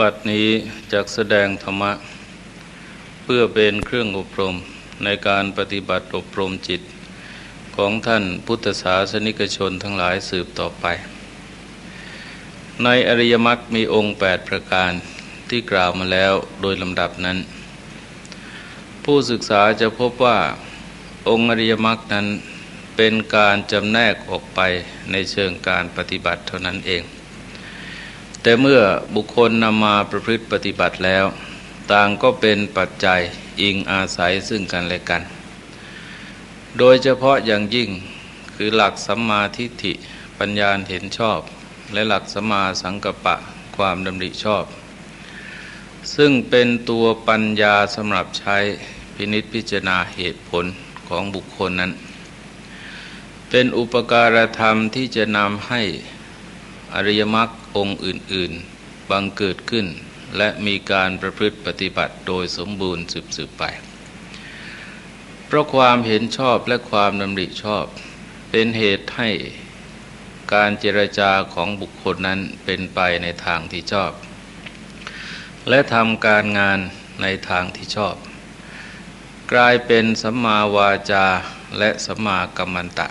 บัดนี้จักแสดงธรรมะ เพื่อเป็นเครื่องอบรมในการปฏิบัติอบรมจิต ของท่านพุทธศาสนิกชนทั้งหลายสืบต่อไป ในอริยมรรคมีองค์ 8 ประการที่กล่าวมาแล้วโดยลำดับนั้น ผู้ศึกษาจะพบว่าองค์อริยมรรคนั้นเป็นการจำแนกออกไปในเชิงการปฏิบัติเท่านั้นเอง แต่เมื่อบุคคลนำมาประพฤติปฏิบัติแล้ว ต่างก็เป็นปัจจัยอิงอาศัยซึ่งกันและกัน โดยเฉพาะอย่างยิ่งคือหลักสัมมาทิฏฐิปัญญาเห็นชอบ และหลักสัมมาสังกัปปะความดำริชอบ ซึ่งเป็นตัวปัญญาสำหรับใช้พินิษพิจารณาเหตุผลของบุคคลนั้น เป็นอุปการธรรมที่จะนำให้อริยมรรค องค์อื่น ๆ บังเกิดขึ้น และมีการประพฤติปฏิบัติโดยสมบูรณ์สืบๆไป เพราะความเห็นชอบและความดำริชอบ เป็นเหตุให้การเจรจาของบุคคลนั้นเป็นไปในทางที่ชอบ และทำการงานในทางที่ชอบ กลายเป็นสัมมาวาจาและสัมมากัมมันตะ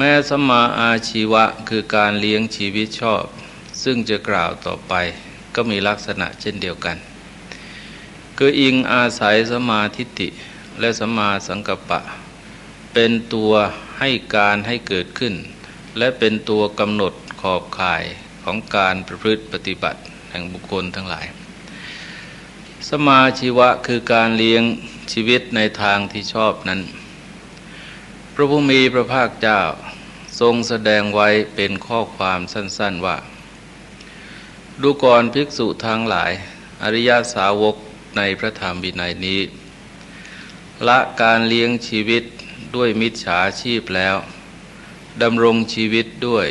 แม้สมาอาชีวะคือการเลี้ยงชีวิตชอบ ซึ่งจะกล่าวต่อไปก็มีลักษณะเช่นเดียวกัน คืออิงอาศัยสมาทิฏฐิและสมาสังกปะ เป็นตัวให้การให้เกิดขึ้น และเป็นตัวกำหนดขอบข่ายของการประพฤติปฏิบัติแห่งบุคคลทั้งหลาย สมาชีวะคือการเลี้ยงชีวิตในทางที่ชอบนั้น ระผู้มีพระภาคเจ้าทรงแสดงไว้เป็นข้อความสั้น ๆว่า ดูก่อนภิกษุทางหลาย อริยสาวกในพระธรรมวินัยนี้ ละการเลี้ยงชีวิตด้วยมิจฉาชีพแล้วดำรงชีวิตด้วย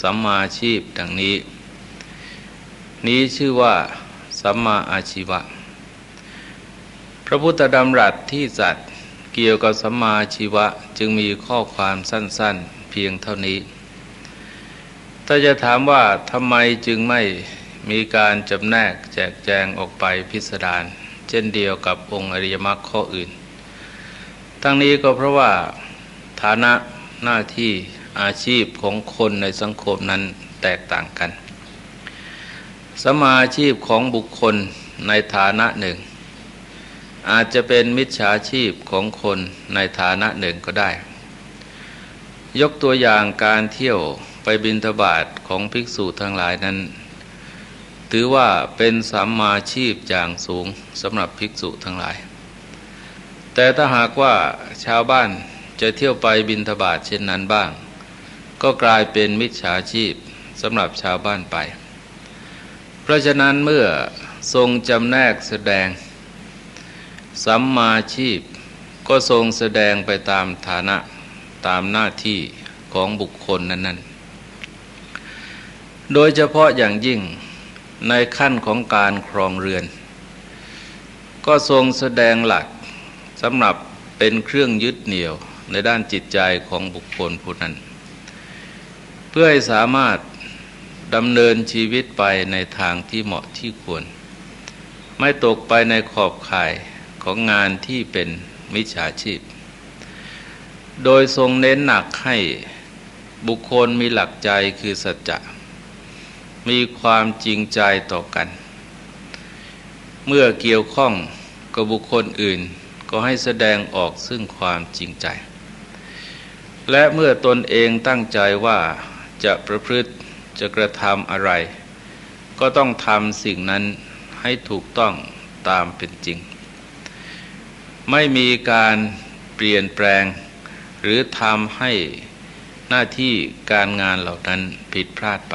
สัมมาชีพดังนี้ นี้ชื่อว่าสัมมาอาชีวะ พระพุทธดำรัสที่สัตว์ เกี่ยวกับสัมมาชีวะจึงมีข้อความสั้นๆ เพียงเท่านี้ ถ้าจะถามว่าทำไมจึงไม่มีการจำแนกแจกแจงออกไปพิสดารเช่นเดียวกับองค์อริยมรรคข้ออื่น ทั้งนี้ก็เพราะว่าฐานะหน้าที่อาชีพของคนในสังคมนั้นแตกต่างกัน สมาชีพของบุคคลในฐานะหนึ่ง อาจจะเป็นมิจฉาชีพของคนในฐานะหนึ่งก็ได้ ยกตัวอย่างการเที่ยวไปบินทบาทของภิกษุทั้งหลายนั้น ถือว่าเป็นสัมมาชีพอย่างสูงสำหรับภิกษุทั้งหลาย แต่ถ้าหากว่าชาวบ้านจะเที่ยวไปบินทบาทเช่นนั้นบ้าง ก็กลายเป็นมิจฉาชีพสำหรับชาวบ้านไป เพราะฉะนั้นเมื่อทรงจำแนกแสดง สัมมาชีพก็ทรงแสดงไปตามฐานะตามหน้าที่ของบุคคลนั้น ๆ โดยเฉพาะอย่างยิ่งในขั้นของการครองเรือน ก็ทรงแสดงหลักสำหรับเป็นเครื่องยึดเหนี่ยวในด้านจิตใจของบุคคลผู้นั้น เพื่อให้สามารถดำเนินชีวิตไปในทางที่เหมาะที่ควร ไม่ตกไปในขอบข่าย ของงานที่เป็นมิจฉาชีพ โดยทรงเน้นหนักให้บุคคลมีหลักใจคือสัจจะ มีความจริงใจต่อกัน เมื่อเกี่ยวข้องกับบุคคลอื่น ก็ให้แสดงออกซึ่งความจริงใจ และเมื่อตนเองตั้งใจว่าจะประพฤติจะกระทำอะไร ก็ต้องทำสิ่งนั้นให้ถูกต้องตามเป็นจริง ไม่มีการเปลี่ยนแปลง หรือทำให้หน้าที่การงานเหล่านั้นผิดพลาดไป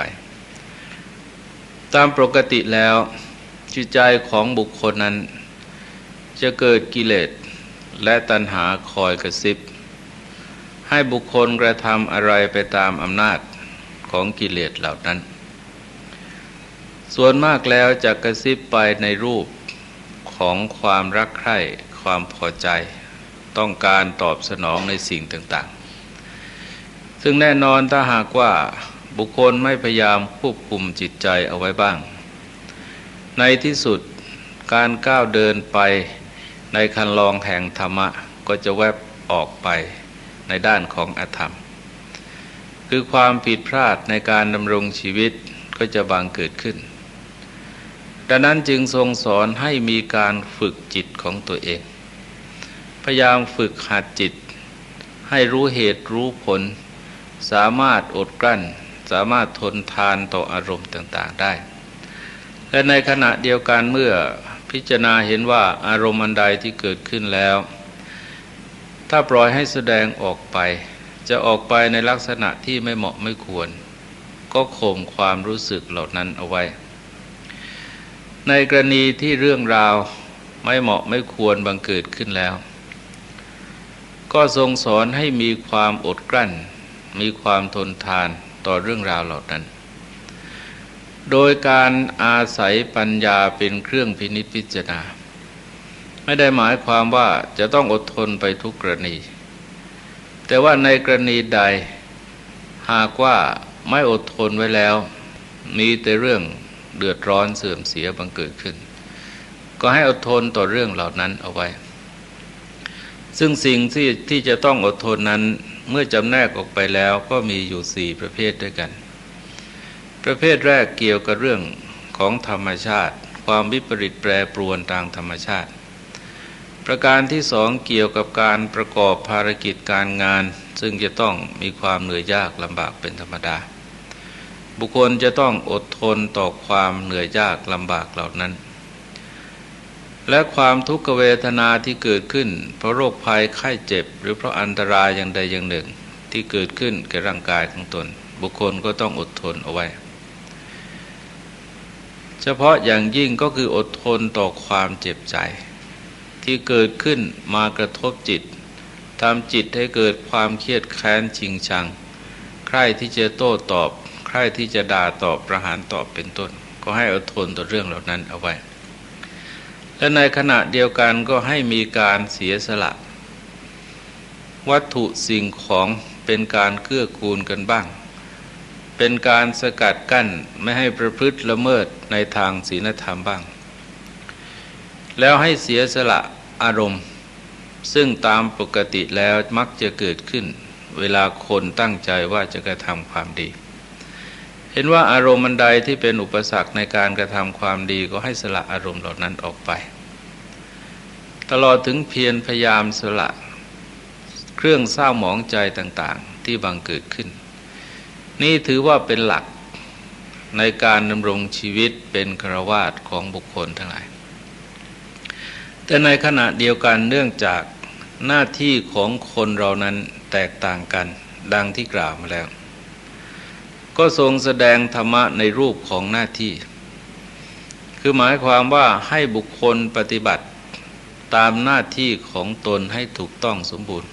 ตามปกติแล้วจิตใจของบุคคลนั้น จะเกิดกิเลสและตัณหาคอยกระซิบ ให้บุคคลกระทำอะไรไปตามอำนาจของกิเลสเหล่านั้น ส่วนมากแล้วจะกระซิบไปในรูปของความรักใคร่ ความพอใจ ต้องการตอบสนองในสิ่งต่างๆ ซึ่งแน่นอนถ้าหากว่าบุคคลไม่พยายามควบคุมจิตใจเอาไว้บ้าง ในที่สุดการก้าวเดินไปในคันลองแห่งธรรมะ ก็จะแวบออกไปในด้านของอธรรม คือความผิดพลาดในการดำรงชีวิตก็จะบางเกิดขึ้น ดังนั้นจึงทรงสอนให้มีการฝึกจิตของตัวเอง ยายามฝึกหัดจิต ให้รู้เหตุรู้ผล สามารถอดกลั้น สามารถทนทานต่ออารมณ์ต่างๆได้ และในขณะเดียวกันเมื่อพิจารณาเห็นว่าอารมณ์อันใดที่เกิดขึ้นแล้ว ถ้าปล่อยให้แสดงออกไป จะออกไปในลักษณะที่ไม่เหมาะไม่ควร ก็ข่มความรู้สึกเหล่านั้นเอาไว้ ในกรณีที่เรื่องราวไม่เหมาะไม่ควรบังเกิดขึ้นแล้ว ก็ทรงสอนให้มีความอดกลั้น มีความทนทานต่อเรื่องราวเหล่านั้น โดยการอาศัยปัญญาเป็นเครื่องพินิจพิจารณา ไม่ได้หมายความว่าจะต้องอดทนไปทุกกรณี แต่ว่าในกรณีใดหากว่าไม่อดทนไว้แล้ว มีแต่เรื่องเดือดร้อนเสื่อมเสียบังเกิดขึ้น ก็ให้อดทนต่อเรื่องเหล่านั้นเอาไว้ ซึ่งสิ่งที่ที่จะต้องอดทนนั้นเมื่อจำแนกออกไปแล้วก็มีอยู่สี่ประเภทด้วยกัน ประเภทแรกเกี่ยวกับเรื่องของธรรมชาติ ความวิปริตแปรปรวนทางธรรมชาติ ประการที่สองเกี่ยวกับการประกอบภารกิจการงาน ซึ่งจะต้องมีความเหนื่อยยากลำบากเป็นธรรมดา บุคคลจะต้องอดทนต่อความเหนื่อยยากลำบากเหล่านั้น และความทุกขเวทนาที่เกิดขึ้น เพราะโรคภัยไข้เจ็บ หรือเพราะอันตรายอย่างใดอย่างหนึ่ง ที่เกิดขึ้นแก่ร่างกายของตน บุคคลก็ต้องอดทนเอาไว้ เฉพาะอย่างยิ่งก็คืออดทนต่อความเจ็บใจ ที่เกิดขึ้นมากระทบจิตทำจิตให้เกิดความเครียดแค้นชิงชัง ใครที่จะโต้ตอบ ใครที่จะด่าตอบประหารตอบเป็นต้น ก็ให้อดทนต่อเรื่องเหล่านั้นเอาไว้ และในขณะเดียวกันก็ให้มีการเสียสละ วัตถุสิ่งของเป็นการเกื้อกูลกันบ้าง เป็นการสกัดกั้นไม่ให้ประพฤติละเมิดในทางศีลธรรมบ้าง แล้วให้เสียสละอารมณ์ ซึ่งตามปกติแล้วมักจะเกิดขึ้น เวลาคนตั้งใจว่าจะกระทำความดี เห็นว่าอารมณ์มันใดที่เป็นอุปสรรคในการกระทำความดีก็ให้สละอารมณ์เหล่านั้นออกไป ตลอดถึงเพียรพยายามสละ เครื่องเศร้าหมองใจต่างๆ ที่บังเกิดขึ้น นี่ถือว่าเป็นหลักในการดำรงชีวิตเป็นครวาสของบุคคลทั้งหลาย แต่ในขณะเดียวกันเนื่องจากหน้าที่ของคนเรานั้นแตกต่างกันดังที่กล่าวมาแล้ว ก็ทรงแสดงธรรมะในรูปของหน้าที่ คือหมายความว่าให้บุคคลปฏิบัติตามหน้าที่ของตนให้ถูกต้องสมบูรณ์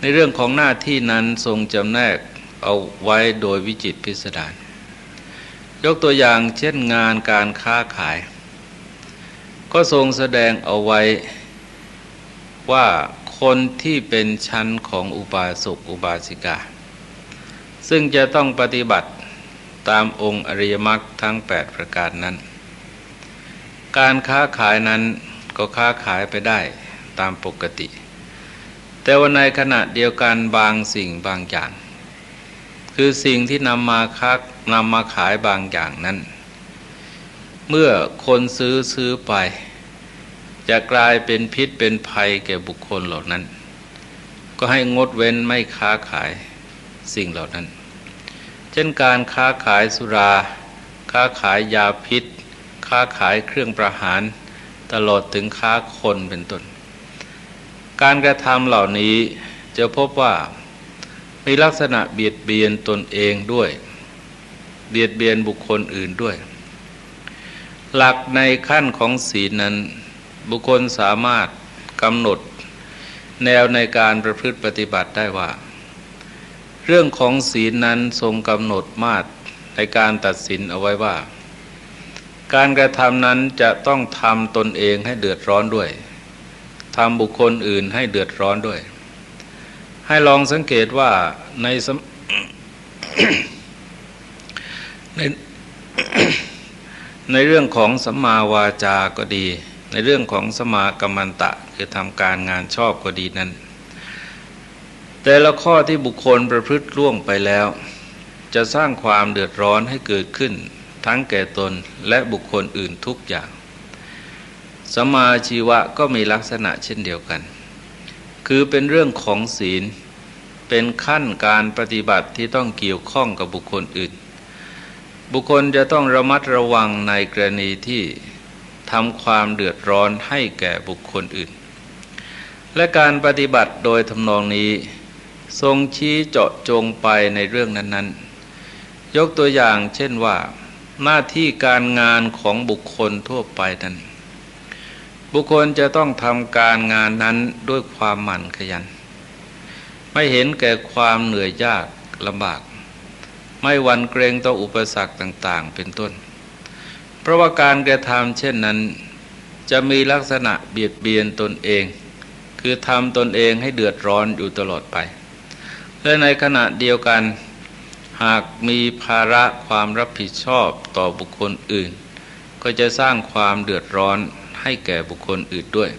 ในเรื่องของหน้าที่นั้นทรงจำแนกเอาไว้โดยวิจิตพิสดารยกตัวอย่างเช่นงานการค้าขาย ก็ทรงแสดงเอาไว้ว่าคนที่เป็นชั้นของอุบาสกอุบาสิกา ซึ่งจะต้องปฏิบัติตามองค์อริยมรรคทั้ง 8 ประการนั้น การค้าขายนั้นก็ค้าขายไปได้ตามปกติ แต่ว่าในขณะเดียวกันบางสิ่งบางอย่าง คือสิ่งที่นำมาคักนำมาขายบางอย่างนั้น เมื่อคนซื้อซื้อไป จะกลายเป็นพิษเป็นภัยแก่บุคคลเหล่านั้น ก็ให้งดเว้นไม่ค้าขายสิ่งเหล่านั้น เช่นการค้าขายสุรา ค้าขายยาพิษ ค้าขายเครื่องประหาร ตลอดถึงค้าคนเป็นต้น การกระทำเหล่านี้จะพบว่ามีลักษณะเบียดเบียนตนเองด้วย เบียดเบียนบุคคลอื่นด้วย หลักในขั้นของศีลนั้น บุคคลสามารถกำหนด แนวในการประพฤติปฏิบัติได้ว่า เรื่องของศีลนั้นทรงกำหนดมาตรในการตัดสินเอาไว้ว่า การกระทำนั้นจะต้องทำตนเองให้เดือดร้อนด้วยทำบุคคลอื่นให้เดือดร้อนด้วย ให้ลองสังเกตว่าในในในเรื่องของสัมมาวาจาก็ดี ในเรื่องของสมากัมมันตะ คือทำการงานชอบก็ดีนั้น แต่ละข้อที่บุคคลประพฤติล่วงไปแล้ว จะสร้างความเดือดร้อนให้เกิดขึ้น ทั้งแก่ตนและบุคคลอื่นทุกอย่างสมาชีวะก็มีลักษณะเช่นเดียวกัน คือเป็นเรื่องของศีล เป็นขั้นการปฏิบัติที่ต้องเกี่ยวข้องกับบุคคลอื่น บุคคลจะต้องระมัดระวังในกรณีที่ทำความเดือดร้อนให้แก่บุคคลอื่น และการปฏิบัติโดยทำนองนี้ ทรงชี้เจาะจงไปในเรื่องนั้น ๆ ยกตัวอย่างเช่นว่า หน้าที่การงานของบุคคลทั่วไปนั้น บุคคลจะต้องทำการงานนั้นด้วยความหมั่นขยัน ไม่เห็นแก่ความเหนื่อยยากลำบาก ไม่หวั่นเกรงต่ออุปสรรคต่างๆ เป็นต้น เพราะว่าการกระทำเช่นนั้น จะมีลักษณะเบียดเบียนตนเอง คือทำตนเองให้เดือดร้อนอยู่ตลอดไป และในขณะเดียวกัน หากมีภาระความรับผิดชอบต่อบุคคลอื่น ก็จะสร้างความเดือดร้อนให้แก่บุคคลอื่นด้วย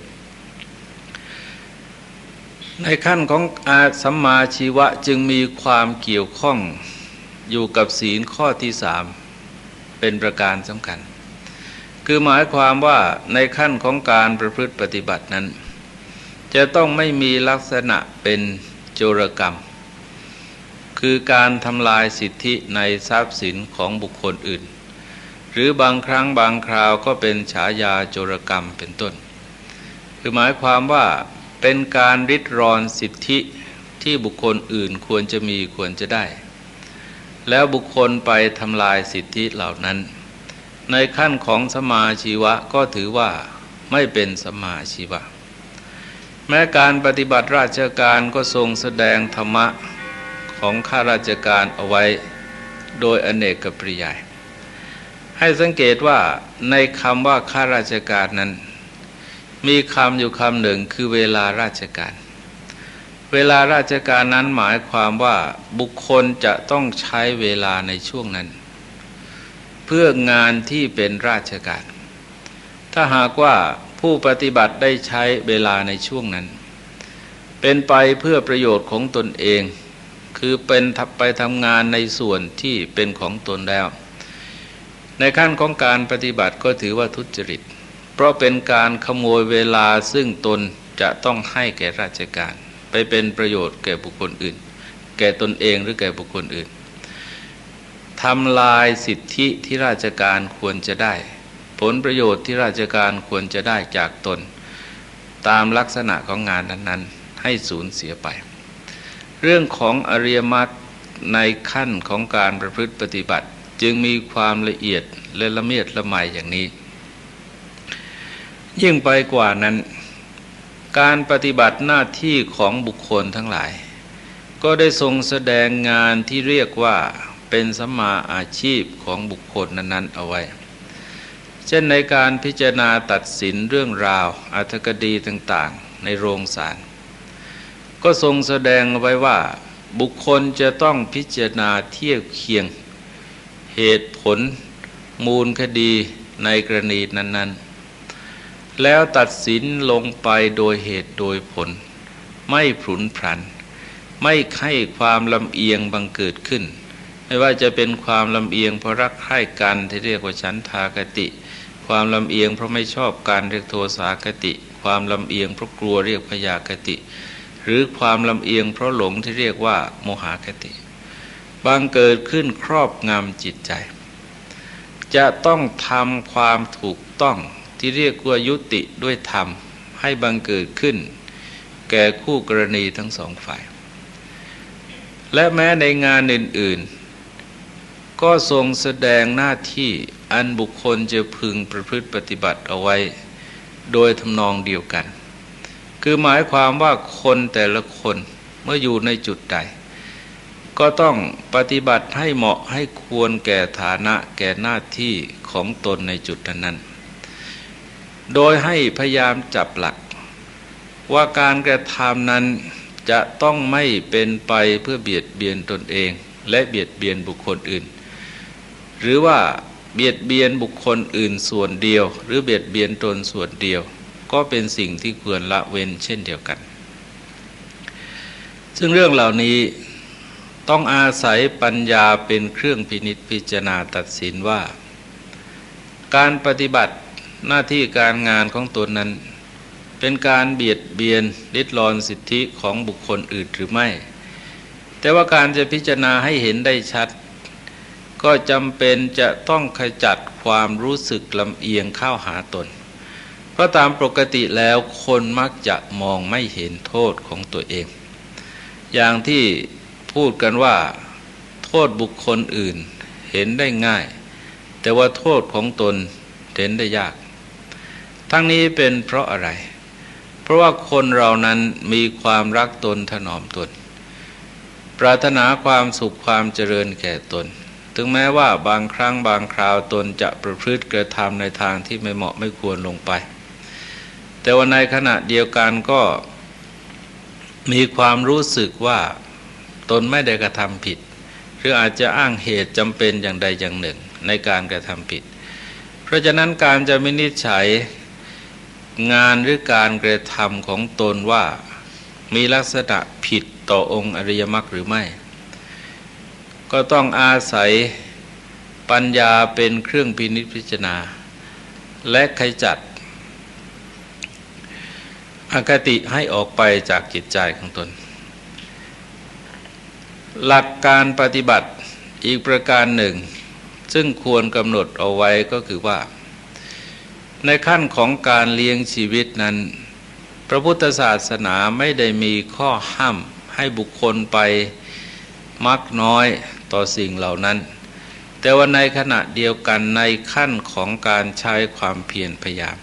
ในขั้นของอาสัมมาชีวะจึงมีความเกี่ยวข้องอยู่กับศีลข้อที่สามเป็นประการสำคัญ คือหมายความว่าในขั้นของการประพฤติปฏิบัตินั้น จะต้องไม่มีลักษณะเป็นโจรกรรม คือการทำลายสิทธิในทรัพย์สินของบุคคลอื่น หรือบางครั้งบางคราวก็เป็นฉายาโจรกรรมเป็นต้น คือหมายความว่าเป็นการริดรอนสิทธิที่บุคคลอื่นควรจะมีควรจะได้ แล้วบุคคลไปทำลายสิทธิเหล่านั้น ในขั้นของสมาชีวะก็ถือว่าไม่เป็นสมาชีวะ แม้การปฏิบัติราชการก็ทรงแสดงธรรมะ ของข้าราชการเอาไว้โดยอเนกปริยาย ให้สังเกตว่าในคำว่าข้าราชการนั้น มีคำอยู่คำหนึ่งคือเวลาราชการ เวลาราชการนั้นหมายความว่าบุคคลจะต้องใช้เวลาในช่วงนั้น เพื่องานที่เป็นราชการ ถ้าหากว่าผู้ปฏิบัติได้ใช้เวลาในช่วงนั้น เป็นไปเพื่อประโยชน์ของตนเอง คือเป็นทับไปทำงานในส่วนที่เป็นของตนแล้ว ในขั้นของการปฏิบัติก็ถือว่าทุจริต เพราะเป็นการขโมยเวลาซึ่งตนจะต้องให้แก่ราชการ ไปเป็นประโยชน์แก่บุคคลอื่น แก่ตนเองหรือแก่บุคคลอื่นทำลายสิทธิที่ราชการควรจะได้ ผลประโยชน์ที่ราชการควรจะได้จากตน ตามลักษณะของงานนั้นๆ ให้สูญเสียไป เรื่องของอริยมรรคในขั้นของการประพฤติปฏิบัติ จึงมีความละเอียดและละเมียดละไมอย่างนี้ ยิ่งไปกว่านั้น การปฏิบัติหน้าที่ของบุคคลทั้งหลาย ก็ได้ทรงแสดงงานที่เรียกว่าเป็นสัมมาอาชีพของบุคคลนั้น ๆ เอาไว้ เช่นในการพิจารณาตัดสินเรื่องราวอัธกดีต่าง ๆ ในโรงศาล ก็ทรงแสดงไว้ว่าบุคคลจะต้องพิจารณาเทียบเคียง เหตุผลมูลคดีในกรณีนั้น ๆ แล้วตัดสินลงไปโดยเหตุโดยผล ไม่ผุนผัน ไม่ให้ความลำเอียงบังเกิดขึ้น ไม่ว่าจะเป็นความลำเอียงเพราะรักใคร่กันที่เรียกว่าฉันทากติ ความลำเอียงเพราะไม่ชอบการเรียกโทสากติ ความลำเอียงเพราะกลัวเรียกพยากติ หรือความลำเอียงเพราะหลงที่เรียกว่า โมหากติ บางเกิดขึ้นครอบงำจิตใจ จะต้องทำความถูกต้องที่เรียกว่ายุติด้วยธรรม ให้บังเกิดขึ้น แก่คู่กรณีทั้งสองฝ่าย และแม้ในงานอื่น ๆ ก็ทรงแสดงหน้าที่อันบุคคลจะพึงประพฤติปฏิบัติเอาไว้ โดยทำนองเดียวกัน คือหมายความว่าคนแต่ละคนเมื่ออยู่ในจุดใด ก็ต้องปฏิบัติให้เหมาะให้ควรแก่ฐานะแก่หน้าที่ของตนในจุดนั้น โดยให้พยายามจับหลัก ว่าการกระทำนั้นจะต้องไม่เป็นไปเพื่อเบียดเบียนตนเอง และเบียดเบียนบุคคลอื่น หรือว่าเบียดเบียนบุคคลอื่นส่วนเดียว หรือเบียดเบียนตนส่วนเดียว ก็เป็นสิ่งที่ควรละเว้นเช่นเดียวกัน ซึ่งเรื่องเหล่านี้ต้องอาศัยปัญญาเป็นเครื่องพินิษพิจารณาตัดสินว่า การปฏิบัติหน้าที่การงานของตนนั้น เป็นการเบียดเบียนลิดรอนสิทธิของบุคคลอื่นหรือไม่ แต่ว่าการจะพิจารณาให้เห็นได้ชัด ก็จำเป็นจะต้องขจัดความรู้สึกลำเอียงเข้าหาตน เพราะตามปกติแล้วคนมักจะมองไม่เห็นโทษของตัวเอง อย่างที่พูดกันว่า โทษบุคคลอื่นเห็นได้ง่าย แต่ว่าโทษของตนเห็นได้ยาก ทั้งนี้เป็นเพราะอะไร เพราะว่าคนเรานั้นมีความรักตนถนอมตน ปรารถนาความสุขความเจริญแก่ตนถึงแม้ว่าบางครั้งบางคราวตนจะประพฤติกระทำในทางที่ไม่เหมาะไม่ควรลงไป แต่ว่าในขณะเดียวกันก็มีความรู้สึกว่าตนไม่ได้กระทำผิด หรืออาจจะอ้างเหตุจำเป็นอย่างใดอย่างหนึ่งในการกระทำผิด เพราะฉะนั้นการจะมินิจฉัยงานหรือการกระทำของตนว่ามีลักษณะผิดต่อองค์อริยมรรคหรือไม่ ก็ต้องอาศัยปัญญาเป็นเครื่องพินิจพิจารณา และขจัด อคติให้ออกไปจากจิตใจของตน หลักการปฏิบัติอีกประการหนึ่ง ซึ่งควรกำหนดเอาไว้ก็คือว่า ในขั้นของการเลี้ยงชีวิตนั้น พระพุทธศาสนาไม่ได้มีข้อห้ามให้บุคคลไปมักน้อยต่อสิ่งเหล่านั้น แต่ว่าในขณะเดียวกันในขั้นของการใช้ความเพียรพยายาม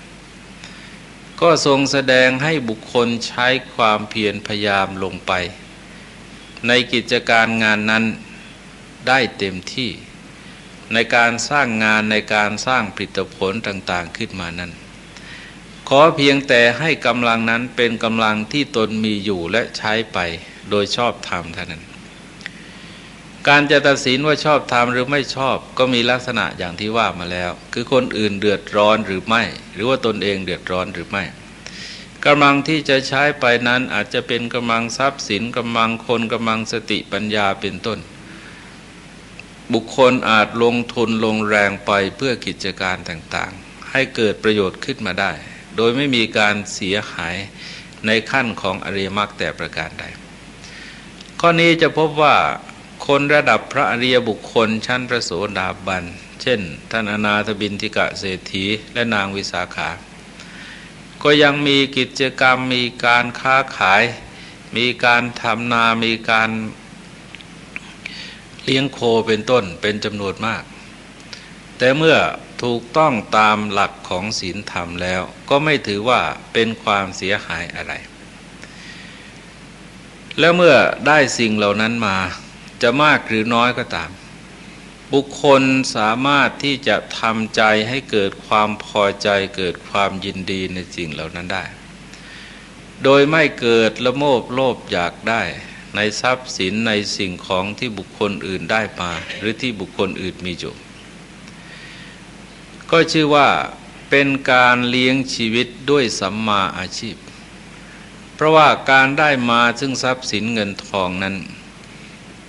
ก็ทรงแสดงให้บุคคลใช้ความเพียรพยายามลงไป ในกิจการงานนั้นได้เต็มที่ ในการสร้างงานในการสร้างผลิตผลต่างๆขึ้นมานั้น ขอเพียงแต่ให้กำลังนั้นเป็นกำลังที่ตนมีอยู่และใช้ไปโดยชอบธรรมเท่านั้น การจะตัดสินว่าชอบธรรมหรือไม่ชอบก็มีลักษณะอย่างที่ว่ามาแล้ว คือคนอื่นเดือดร้อนหรือไม่ หรือว่าตนเองเดือดร้อนหรือไม่กำลังที่จะใช้ไปนั้นอาจจะเป็นกำลังทรัพย์สินกำลังคนกำลังสติปัญญาเป็นต้น บุคคลอาจลงทุนลงแรงไปเพื่อกิจการต่างๆ ให้เกิดประโยชน์ขึ้นมาได้ โดยไม่มีการเสียหายในขั้นของอริยมรรคแต่ประการใด ข้อนี้จะพบว่า คนระดับพระอริยบุคคลชั้นพระโสดาบัน เช่น ท่านอนาถบินทิกะเศรษฐีและนางวิสาขา ก็ยังมีกิจกรรมมีการค้าขาย มีการทำนา มีการเลี้ยงโคเป็นต้นเป็นจำนวนมาก แต่เมื่อถูกต้องตามหลักของศีลธรรมแล้ว ก็ไม่ถือว่าเป็นความเสียหายอะไร แล้วเมื่อได้สิ่งเหล่านั้นมา จะมากหรือน้อยก็ตาม บุคคลสามารถที่จะทำใจให้เกิดความพอใจเกิดความยินดีในสิ่งเหล่านั้นได้ โดยไม่เกิดละโมบโลภอยากได้ ในทรัพย์สินในสิ่งของที่บุคคลอื่นได้มา หรือที่บุคคลอื่นมีอยู่ก็ชื่อว่าเป็นการเลี้ยงชีวิตด้วยสัมมาอาชีพ เพราะว่าการได้มาซึ่งทรัพย์สินเงินทองนั้น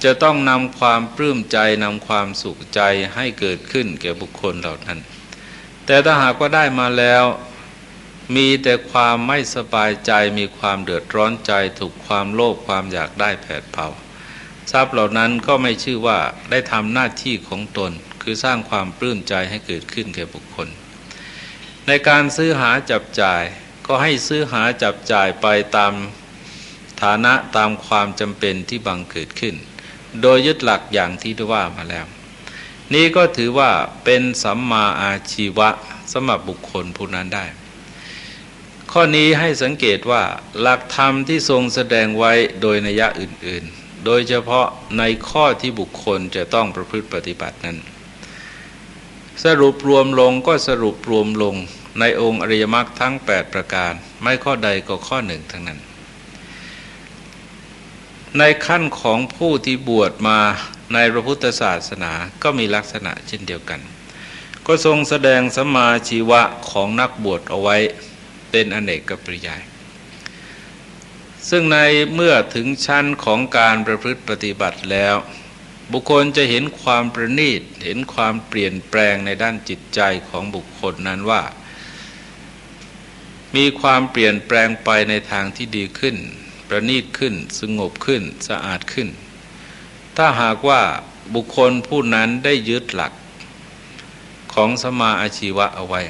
จะต้องนำความปลื้มใจนำความสุขใจให้เกิดขึ้นแก่บุคคลเหล่านั้น แต่ถ้าหากว่าได้มาแล้ว มีแต่ความไม่สบายใจมีความเดือดร้อนใจถูกความโลภความอยากได้แผดเผาทรัพย์เหล่านั้นก็ไม่ชื่อว่าได้ทำหน้าที่ของตน คือสร้างความปลื้มใจให้เกิดขึ้นแก่บุคคล ในการซื้อหาจับจ่ายก็ให้ซื้อหาจับจ่ายไปตามฐานะตามความจำเป็นที่บังเกิดขึ้น โดยยึดหลักอย่างที่ได้ว่ามาแล้ว นี่ก็ถือว่าเป็นสัมมาอาชีวะสำหรับบุคคลผู้นั้นได้ ข้อนี้ให้สังเกตว่าหลักธรรมที่ทรงแสดงไว้โดยนัยะอื่น ๆ โดยเฉพาะในข้อที่บุคคลจะต้องประพฤติปฏิบัตินั้น สรุปรวมลงก็สรุปรวมลงในองค์อริยมรรคทั้ง 8 ประการ ไม่ข้อใดก็ข้อหนึ่งทั้งนั้น ในขั้นของผู้ที่บวชมาในพระพุทธศาสนาก็มีลักษณะเช่นเดียวกัน ก็ทรงแสดงสมาชีวะของนักบวชเอาไว้เป็นอเนกกับปริยาย ซึ่งในเมื่อถึงชั้นของการประพฤติปฏิบัติแล้ว บุคคลจะเห็นความประณีต เห็นความเปลี่ยนแปลงในด้านจิตใจของบุคคลนั้นว่า มีความเปลี่ยนแปลงไปในทางที่ดีขึ้น ประณีตขึ้น สงบขึ้นสะอาดขึ้น ถ้าหากว่าบุคคลผู้นั้นได้ยึดหลักของสมาอาชีวะเอาไว้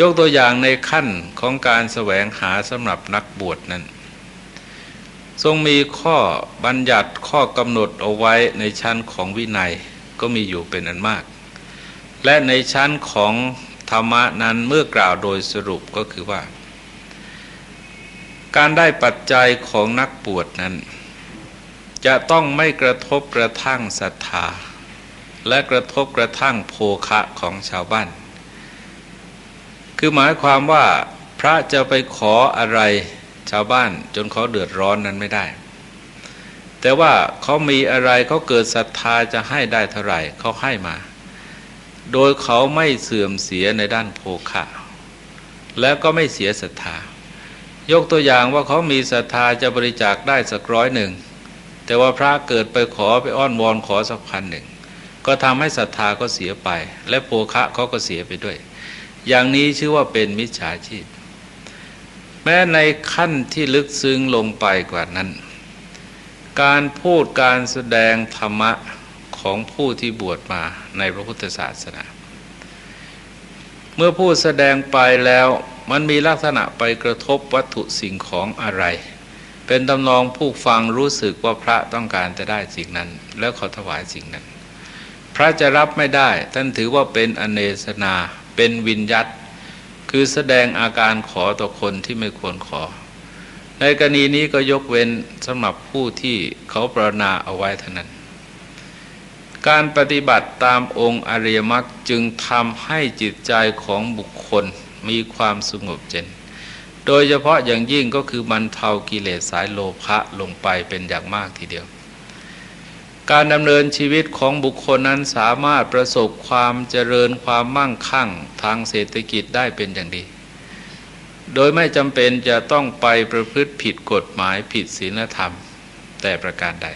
ยกตัวอย่างในขั้นของการแสวงหาสำหรับนักบวชนั้น ทรงมีข้อบัญญัติข้อกำหนดเอาไว้ในชั้นของวินัยก็มีอยู่เป็นอันมาก และในชั้นของธรรมะนั้นเมื่อกล่าวโดยสรุปก็คือว่า การได้ปัจจัยของนักบวชนั้น จะต้องไม่กระทบกระทั่งศรัทธา และกระทบกระทั่งโภคะของชาวบ้าน คือหมายความว่าพระจะไปขออะไรชาวบ้านจนเขาเดือดร้อนนั้นไม่ได้ แต่ว่าเขามีอะไรเขาเกิดศรัทธาจะให้ได้เท่าไหร่เขาให้มา โดยเขาไม่เสื่อมเสียในด้านโภคะ แล้วก็ไม่เสียศรัทธา ยกตัวอย่างว่าเขามีศรัทธาจะบริจาคได้สักร้อยหนึ่ง แต่ว่าพระเกิดไปขอไปอ้อนวอนขอสักพันหนึ่ง ก็ทำให้ศรัทธาก็เสียไป และโภคะเขาก็เสียไปด้วย อย่างนี้ชื่อว่าเป็นมิจฉาชีพ แม้ในขั้นที่ลึกซึ้งลงไปกว่านั้น การพูดการแสดงธรรมะของผู้ที่บวชมาในพระพุทธศาสนา เมื่อพูดแสดงไปแล้ว มันมีลักษณะไปกระทบวัตถุสิ่งของอะไร เป็นตำนองผู้ฟังรู้สึกว่าพระต้องการจะได้สิ่งนั้น แล้วขอถวายสิ่งนั้น พระจะรับไม่ได้ ท่านถือว่าเป็นอเนสนา เป็นวินยัตคือแสดงอาการขอต่อคนที่ไม่ควรขอ ในกรณีนี้ก็ยกเว้นสำหรับผู้ที่เขาปรนนาเอาไว้เท่านั้นการปฏิบัติตามองค์อริยมรรคจึงทำให้จิตใจของบุคคล มีความสงบเจนโดยเฉพาะอย่างยิ่งก็คือมันเทากิเลสสายโลภะลงไปเป็นอย่างมากทีเดียว การดำเนินชีวิตของบุคคลนั้นสามารถประสบความเจริญความมั่งคั่งทางเศรษฐกิจได้เป็นอย่างดี โดยไม่จำเป็นจะต้องไปประพฤติผิดกฎหมายผิดศีลธรรม แต่ประการใด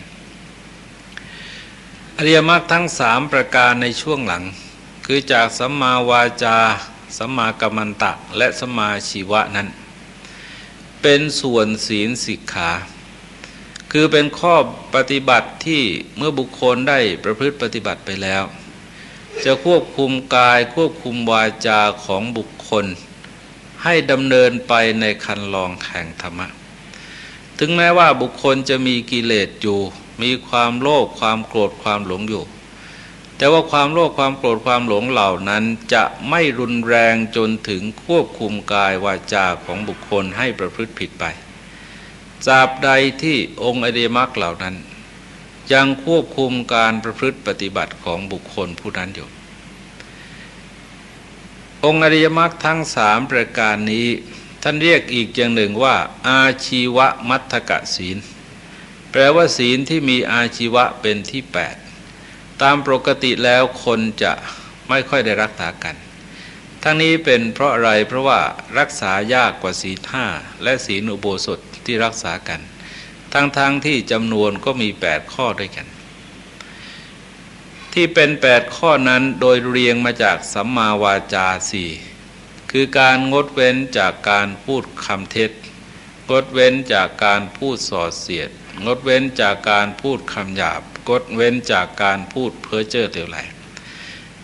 อริยมรรคทั้งสามประการในช่วงหลัง คือจากสัมมาวาจา สัมมากัมมันตะและสัมมาชีวะนั้น เป็นส่วนศีลสิกขาคือเป็นข้อปฏิบัติที่เมื่อบุคคลได้ประพฤติปฏิบัติไปแล้ว จะควบคุมกายควบคุมวาจาของบุคคล ให้ดำเนินไปในคันลองแห่งธรรมะ ถึงแม้ว่าบุคคลจะมีกิเลสอยู่ มีความโลภความโกรธความหลงอยู่ แต่ว่าความโลภความโกรธความหลงเหล่านั้นจะไม่รุนแรงจนถึงควบคุมกายวาจาของบุคคลให้ประพฤติผิดไปตราบใดที่องค์อริยมรรคเหล่านั้น ยังควบคุมการประพฤติปฏิบัติของบุคคลผู้นั้นอยู่ องค์อริยมรรคทั้งสามประการนี้ ท่านเรียกอีกอย่างหนึ่งว่า อาชีวมัตถกะศีล แปลว่าศีลที่มีอาชีวะเป็นที่แปด ตามปกติแล้วคนจะไม่ค่อยได้รักษากัน ทั้งนี้เป็นเพราะอะไรเพราะว่ารักษายากกว่าศีลห้าและศีลอุโบสถที่รักษากัน ทั้งๆทที่จำนวนก็มี 8 ข้อด้วยกัน ที่เป็น 8 ข้อนั้นโดยเรียงมาจากสัมมาวาจาสี่คือการงดเว้นจากการพูดคำเท็จ งดเว้นจากการพูดส่อเสียด งดเว้นจากการพูดคำหยาบ งดเว้นจากการพูดเพ้อเจ้อเตียวไหล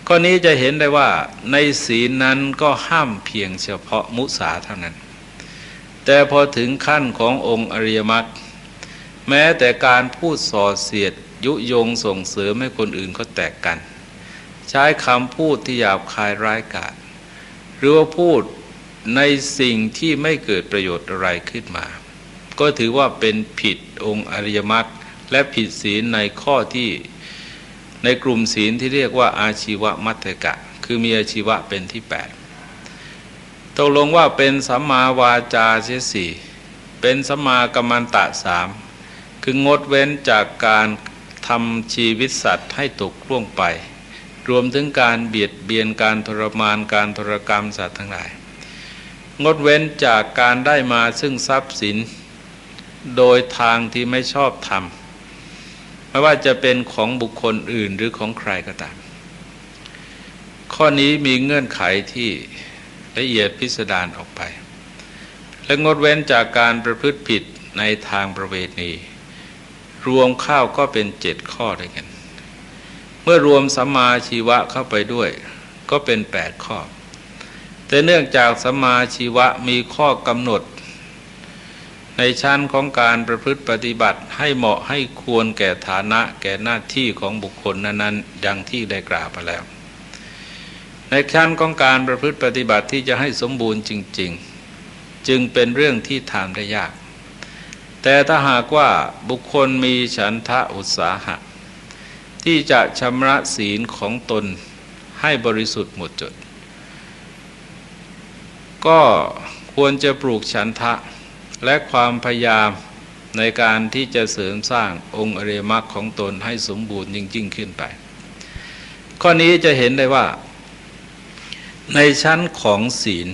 ข้อนี้จะเห็นได้ว่าในศีลนั้นก็ห้ามเพียงเฉพาะมุสาเท่านั้น แต่พอถึงขั้นขององค์อริยมรรคแม้แต่การพูดส่อเสียดยุยงส่งเสริมให้คนอื่นเขาแตกกัน ใช้คำพูดที่หยาบคายร้ายกาจหรือว่าพูดในสิ่งที่ไม่เกิดประโยชน์อะไรขึ้นมา ก็ถือว่าเป็นผิดองค์อริยมรรค และผิดศีลในข้อที่ในกลุ่มศีลที่เรียกว่าอาชีวมัตกะ คือมีอาชีวะเป็นที่ 8ตกลงว่าเป็นสัมมาวาจาเสียสี่เป็นสัมมากัมมันตะสามคืองดเว้นจากการทำชีวิตสัตว์ให้ตกล่วงไป รวมถึงการเบียดเบียนการทรมานการทรกรรมสัตว์ทั้งหลาย งดเว้นจากการได้มาซึ่งทรัพย์สิน โดยทางที่ไม่ชอบทำ ไม่ว่าจะเป็นของบุคคลอื่นหรือของใครก็ตาม ข้อนี้มีเงื่อนไขที่ละเอียดพิสดารออกไป และงดเว้นจากการประพฤติผิดในทางประเวณีรวมข้าวก็เป็นเจ็ดข้อด้วยกัน เมื่อรวมสัมมาชีวะเข้าไปด้วย ก็เป็นแปดข้อ แต่เนื่องจากสัมมาชีวะมีข้อกำหนด ในชั้นของการประพฤติปฏิบัติให้เหมาะให้ควรแก่ฐานะแก่หน้าที่ของบุคคลนั้นๆดังที่ได้กล่าวไปแล้ว ในชั้นของการประพฤติปฏิบัติที่จะให้สมบูรณ์จริง ๆ จึงเป็นเรื่องที่ทำได้ยาก แต่ถ้าหากว่าบุคคลมีฉันทะอุตสาหะ ที่จะชำระศีลของตนให้บริสุทธิ์หมดจด ก็ควรจะปลูกฉันทะ และความพยายามในการที่จะเสริมสร้างองค์อริยมรรคของตนให้สมบูรณ์ยิ่งๆขึ้นไป ข้อนี้จะเห็นได้ว่า ในชั้นของศีล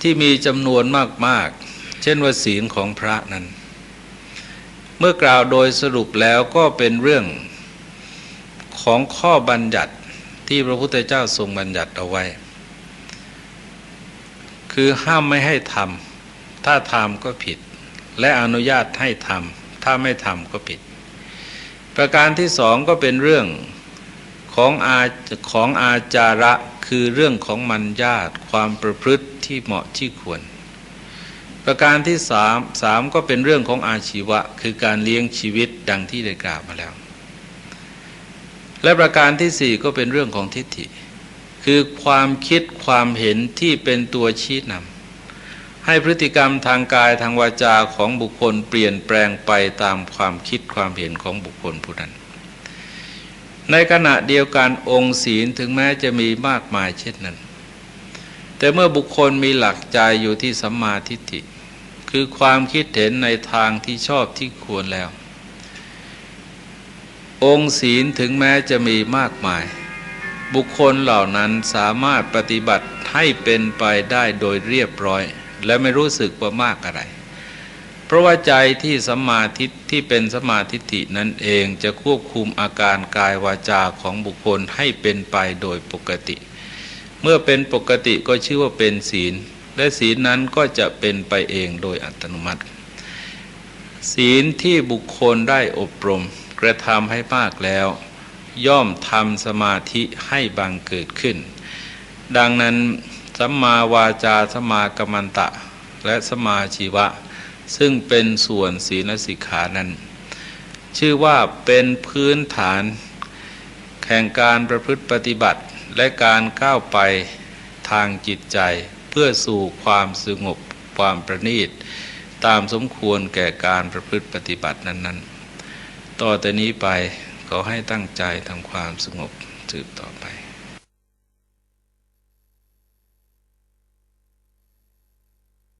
ที่มีจำนวนมาก ๆ เช่นว่าศีลของพระนั้น เมื่อกล่าวโดยสรุปแล้วก็เป็นเรื่องของข้อบัญญัติที่พระพุทธเจ้าทรงบัญญัติเอาไว้ คือห้ามไม่ให้ทำ ถ้าทำก็ผิด และอนุญาตให้ทำถ้าไม่ทำก็ผิด ประการที่สองก็เป็นเรื่องของอาของอาจาระคือเรื่องของมัญญาตความประพฤติที่เหมาะที่ควร ประการที่สามสามก็เป็นเรื่องของอาชีวะ คือการเลี้ยงชีวิตดังที่ได้กล่าวมาแล้ว และประการที่สี่ก็เป็นเรื่องของทิฏฐิ คือความคิดความเห็นที่เป็นตัวชี้นำ ให้พฤติกรรมทางกายทางวาจาของบุคคลเปลี่ยนแปลงไปตามความคิดความเห็นของบุคคลผู้นั้น ในขณะเดียวกันองค์ศีลถึงแม้จะมีมากมายเช่นนั้น แต่เมื่อบุคคลมีหลักใจอยู่ที่สัมมาทิฏฐิ คือความคิดเห็นในทางที่ชอบที่ควรแล้ว องค์ศีลถึงแม้จะมีมากมาย บุคคลเหล่านั้นสามารถปฏิบัติให้เป็นไปได้โดยเรียบร้อย และไม่รู้สึกว่ามากอะไร เพราะว่าใจที่สมาธิที่เป็นสมาธิฐินั่นเองจะควบคุมอาการกายวาจาของบุคคลให้เป็นไปโดยปกติ เมื่อเป็นปกติก็ชื่อว่าเป็นศีล และศีลนั้นก็จะเป็นไปเองโดยอัตโนมัติ ศีลที่บุคคลได้อบรมกระทำให้มากแล้ว ย่อมทำสมาธิให้บังเกิดขึ้น ดังนั้น สัมมาวาจาสัมมากัมมันตะ และสัมมาชีวะ ซึ่งเป็นส่วนศีลสิกขานั้น ชื่อว่าเป็นพื้นฐานแข่งการประพฤติปฏิบัติและการก้าวไปทางจิตใจเพื่อสู่ความสงบความประณีต ตามสมควรแก่การประพฤติปฏิบัตินั้น ๆ ต่อแต่นี้ไปขอให้ตั้งใจทำความสงบสืบต่อไป